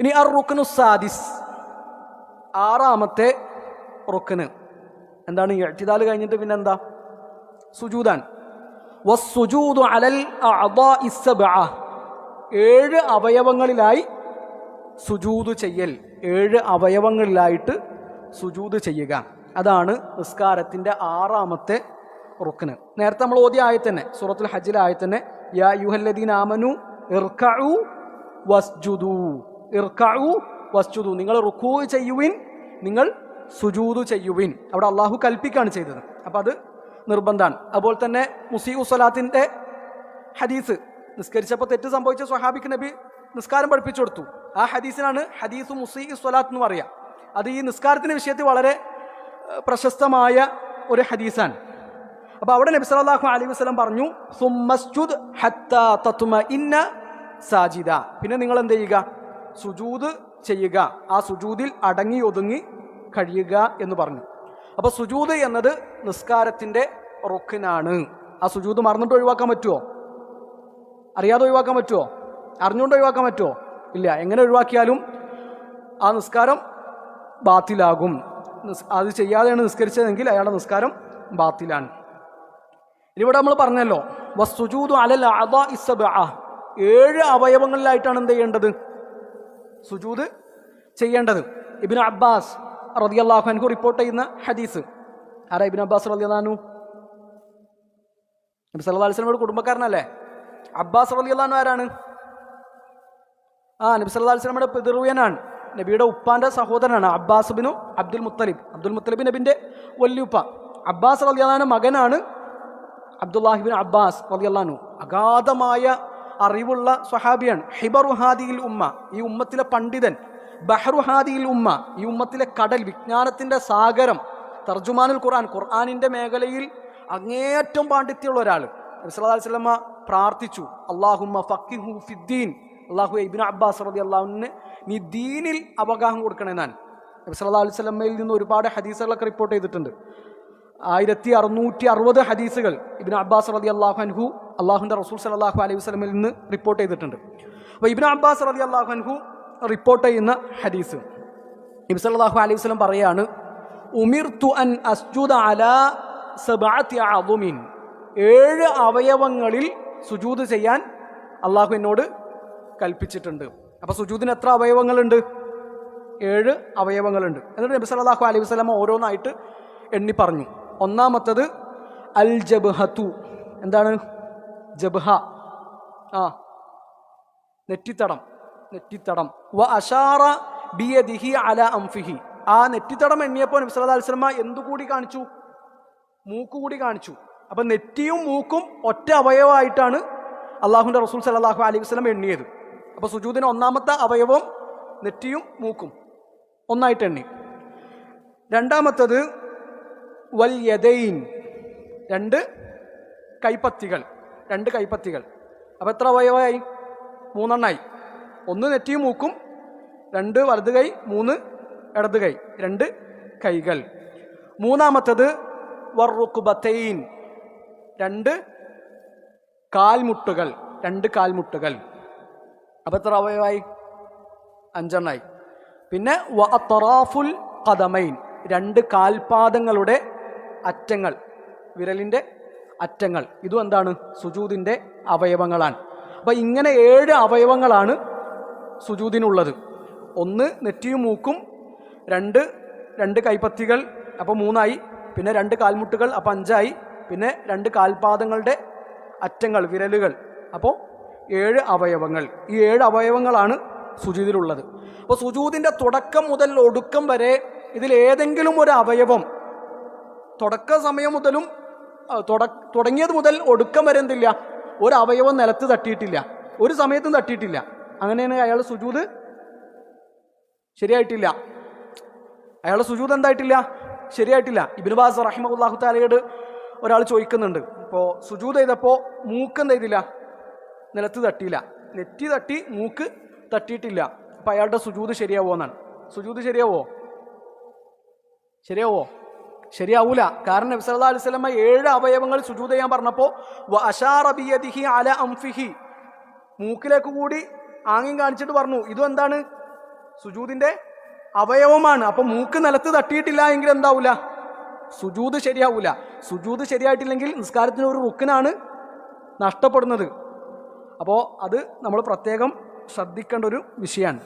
ഇനി അർ റുക്കനു സാദിസ് ആറാമത്തെ റുക്കന് എന്താണ് എഴുത്തിതാൽ കഴിഞ്ഞിട്ട് പിന്നെ എന്താ സുജൂദാൻ. വസ്സുജൂദു അലൽ ഏഴ് അവയവങ്ങളിലായി സുജൂത് ചെയ്യൽ. ഏഴ് അവയവങ്ങളിലായിട്ട് സുജൂത് ചെയ്യുക. അതാണ് നിസ്കാരത്തിന്റെ ആറാമത്തെ റുക്കന് നേരത്തെ നമ്മൾ ഓതിയ ആയത്തന്നെ സൂറത്തുൽ ഹജ്ജിലെ ആയത്തന്നെ യാ യുഹല്ലദീൻ ആമനു ഇർക്കു വസ്ജുദു. ഇർക്കഉ വസ്തുതു നിങ്ങൾ റുക്കൂ ചെയ്യുവിൻ നിങ്ങൾ സുജൂതു ചെയ്യുവിൻ. അവിടെ അള്ളാഹു കൽപ്പിക്കാണ് ചെയ്തത്. അപ്പം അത് നിർബന്ധമാണ് അതുപോലെ തന്നെ മുസീഉ സ്വലാത്തിന്റെ ഹദീസ്. നിസ്കരിച്ചപ്പോൾ തെറ്റ് സംഭവിച്ച സ്വഹാബിക്ക് നബി നിസ്കാരം പഠിപ്പിച്ചു കൊടുത്തു. ആ ഹദീസിനാണ് ഹദീസ് മുസീ സ്വലാത്ത് എന്ന് പറയുക അത് ഈ നിസ്കാരത്തിന്റെ വിഷയത്തിൽ വളരെ പ്രശസ്തമായ ഒരു ഹദീസാണ്. അപ്പോൾ അവിടെ നബി സലാഹു അലൈഹി വസല്ലം പറഞ്ഞു സുമ്മസ്ജുദ് ഹത്ത തത്തുമ ഇന്ന സാജിദ. പിന്നെ നിങ്ങൾ എന്ത് ചെയ്യുക? സുജൂദ് ചെയ്യുക. ആ സുജൂതിൽ അടങ്ങി ഒതുങ്ങി കഴിയുക എന്ന് പറഞ്ഞു. അപ്പോൾ സുജൂത് എന്നത് നിസ്കാരത്തിന്റെ റുക്കിനാണ് ആ സുജൂത് മറന്നിട്ട് ഒഴിവാക്കാൻ പറ്റുമോ അറിയാതെ ഒഴിവാക്കാൻ പറ്റുമോ അറിഞ്ഞുകൊണ്ട് ഒഴിവാക്കാൻ പറ്റുമോ ഇല്ല. എങ്ങനെ ഒഴിവാക്കിയാലും ആ നിസ്കാരം ബാത്തിലാകും. അത് ചെയ്യാതെയാണ് നിസ്കരിച്ചതെങ്കിൽ അയാളുടെ നിസ്കാരം ബാത്തിലാണ്. ഇവിടെ നമ്മൾ പറഞ്ഞല്ലോ വസ്തുജൂതു അലൽ അഅദാ ഇസബ ഏഴ് അവയവങ്ങളിലായിട്ടാണ് എന്ത് ചെയ്യേണ്ടത്? സുജൂദ് ചെയ്യേണ്ടത്. ഇബിൻ അബ്ബാസ് റളിയല്ലാഹു അൻഹു റിപ്പോർട്ട് ചെയ്യുന്ന ഹദീസ്. ആരാ ഇബിൻ അബ്ബാസ് റളിയല്ലാഹു നബി സല്ലാ അലൈഹി വസല്ലമയുടെ കുടുംബക്കാരനല്ലേ? അബ്ബാസ് റളിയല്ലാഹു ആരാണ്? ആ നബി സല്ലാ അലിസ്ലമയുടെ പിതൃവ്യനാണ്. നബിയുടെ ഉപ്പാന്റെ സഹോദരനാണ് അബ്ബാസ് ബിനു അബ്ദുൽ മുത്തലിബ്. അബ്ദുൽ മുത്തലിബ് നബിന്റെ വല്യുപ്പ അബ്ബാസ് റളിയല്ലാഹു മകനാണ് അബ്ദുല്ലാഹിബിൻ അബ്ബാസ് റളിയല്ലാഹു അഗാധമായ അറിവുള്ള സ്വഹാബിയാണ്. ഹിബറുഹാദിയിൽ ഉമ്മ ഈ ഉമ്മത്തിലെ പണ്ഡിതൻ. ബഹ്റുഹാദിയിൽ ഉമ്മ ഈ ഉമ്മത്തിലെ കടൽ വിജ്ഞാനത്തിന്റെ സാഗരം. തർജുമാനുൽ ഖുർആൻ ഖുർആാനിന്റെ മേഖലയിൽ അങ്ങേയറ്റം പാണ്ഡിത്യമുള്ള ഒരാൾ വസ്ലമ പ്രാർത്ഥിച്ചു അള്ളാഹുമ്മ ഫക്കിഹു ഫിദ്ദീൻ. അള്ളാഹു ഇബിൻ അബ്ബാസ് റതി അള്ളാഹുവിന് നീ ദീനിൽ അവഗാഹം കൊടുക്കണേ നബി സല്ലല്ലാഹു അലൈഹി വസല്ലമയിൽ നിന്ന് ഒരുപാട് ഹദീസുകളൊക്കെ റിപ്പോർട്ട് ചെയ്തിട്ടുണ്ട്. ആയിരത്തി അറുന്നൂറ്റി അറുപത് ഹദീസുകൾ ഇബിൻ അബ്ബാസ് റതി അള്ളാഹു അൻഹു അള്ളാഹുന്റെ റസൂൽ സലാഹു അലൈഹി വസ്ലമിൽ നിന്ന് റിപ്പോർട്ട് ചെയ്തിട്ടുണ്ട്. അപ്പോൾ ഇബിൻ അബ്ബാസ് റതി അള്ളാഹു അൻഹു റിപ്പോർട്ട് ചെയ്യുന്ന ഹദീസ്. നബി സല്ലല്ലാഹു അലൈഹി വസ്ലം പറയാണ് ഉമിർത്തു അൻ അസ്ജുദ അല അദുമിൻ ഏഴ് അവയവങ്ങളിൽ സുജൂത് ചെയ്യാൻ അള്ളാഹു എന്നോട് കൽപ്പിച്ചിട്ടുണ്ട്. അപ്പോൾ സുജൂദിന് എത്ര അവയവങ്ങളുണ്ട്? ഏഴ് അവയവങ്ങളുണ്ട്. എന്നിട്ട് നബി സല്ലല്ലാഹു അലൈഹി വസല്ലം ഓരോന്നായിട്ട് എണ്ണി പറഞ്ഞു. ഒന്നാമത്തത് അൽ ജബ്ഹത്തു എന്താണ്? ജബ്ഹ. ആ. നെറ്റിത്തടം. നെറ്റിത്തടം. വ അഷാറ ബിയദിഹി അല അംഫിഹി. ആ നെറ്റിത്തടം എണ്ണിയപ്പോൾ നബി വസല്ലം എന്തുകൂടി കാണിച്ചു? മൂക്ക് കൂടി കാണിച്ചു. അപ്പം നെറ്റിയും മൂക്കും ഒറ്റ അവയവമായിട്ടാണ് അള്ളാഹുന്റെ റസൂൽ സലാഹു അലൈഹി വസ്ലം എണ്ണിയത്. അപ്പോൾ സുജൂദിന് ഒന്നാമത്തെ അവയവം നെറ്റിയും മൂക്കും. ഒന്നായിട്ട് എണ്ണി. രണ്ടാമത്തത് വൽ യദൈൻ. രണ്ട് കൈപ്പത്തികൾ. രണ്ട് കൈപ്പത്തികൾ. അപ്പോൾ എത്ര അവയവമായി മൂന്നെണ്ണായി. ഒന്ന് നെറ്റിയും മൂക്കും രണ്ട് വലത് കൈ മൂന്ന് ഇടത് കൈ രണ്ട് കൈകൾ. മൂന്നാമത്തത് വറുക്കുബത്തൈൻ രണ്ട് കാൽമുട്ടുകൾ. രണ്ട് കാൽമുട്ടുകൾ. അപ്പോൾ എത്ര അവയവായി അഞ്ചെണ്ണായി. പിന്നെ വഅത്തറാഫുൽ കഥമൈൻ രണ്ട് കാൽപാദങ്ങളുടെ അറ്റങ്ങൾ വിരലിന്റെ അറ്റങ്ങൾ. ഇതും എന്താണ് സുജൂതിന്റെ അവയവങ്ങളാണ്. അപ്പം ഇങ്ങനെ ഏഴ് അവയവങ്ങളാണ് സുജൂതിനുള്ളത്. ഒന്ന് നെറ്റിയും മൂക്കും രണ്ട് രണ്ട് കൈപ്പത്തികൾ അപ്പോൾ മൂന്നായി. പിന്നെ രണ്ട് കാൽമുട്ടുകൾ അപ്പോൾ അഞ്ചായി. പിന്നെ രണ്ട് കാൽപാദങ്ങളുടെ അറ്റങ്ങൾ വിരലുകൾ. അപ്പോൾ ഏഴ് അവയവങ്ങൾ. ഈ ഏഴ് അവയവങ്ങളാണ് സുജൂതിലുള്ളത്. അപ്പോൾ സുജൂതിന്റെ തുടക്കം മുതൽ ഒടുക്കം വരെ ഇതിൽ ഏതെങ്കിലും ഒരു അവയവം തുടക്ക സമയം മുതലും തുടങ്ങിയത് മുതൽ ഒടുക്കം വരെ എന്തില്ല? ഒരു അവയവം നിലത്ത് തട്ടിയിട്ടില്ല. ഒരു സമയത്തും തട്ടിയിട്ടില്ല. അങ്ങനെയാണ് അയാൾ സുജൂത് ശരിയായിട്ടില്ല. അയാളുടെ സുജൂത് എന്തായിട്ടില്ല? ശരിയായിട്ടില്ല. ഇബിന് ബാസ് റഹിമഹുല്ലാഹു താലയോട് ഒരാൾ ചോദിക്കുന്നുണ്ട്. ഇപ്പോൾ സുജൂത് ചെയ്തപ്പോൾ മൂക്ക് എന്ത് ചെയ്തില്ല നിലത്ത് തട്ടിയില്ല. നെറ്റി തട്ടി മൂക്ക് തട്ടിയിട്ടില്ല. അപ്പം അയാളുടെ സുജൂത് ശരിയാവോ എന്നാണ്. സുജൂത് ശരിയാവോ? ശരിയാവോ? ശരിയാവൂല. കാരണം നബി സല്ലല്ലാഹു അലൈഹി വസല്ലമ ഏഴ് അവയവങ്ങൾ സുജൂത് ചെയ്യാൻ പറഞ്ഞപ്പോൾ വഅശാറ അശാറ ബിയദിഹി അല അംഫിഹി. മൂക്കിലേക്ക് കൂടി ആംഗ്യം കാണിച്ചിട്ട് പറഞ്ഞു ഇതും എന്താണ്? സുജൂദിന്റെ അവയവമാണ്. അപ്പൊ മൂക്ക് നിലത്ത് തട്ടിയിട്ടില്ല എങ്കിൽ എന്താവൂല? സുജൂദ് ശരിയാവൂല. സുജൂദ് ശരിയായിട്ടില്ലെങ്കിൽ നിസ്കാരത്തിന് ഒരു റുക്കിനാണ് നഷ്ടപ്പെടുന്നത്. അപ്പോൾ അത് നമ്മൾ പ്രത്യേകം ശ്രദ്ധിക്കേണ്ട ഒരു വിഷയമാണ്.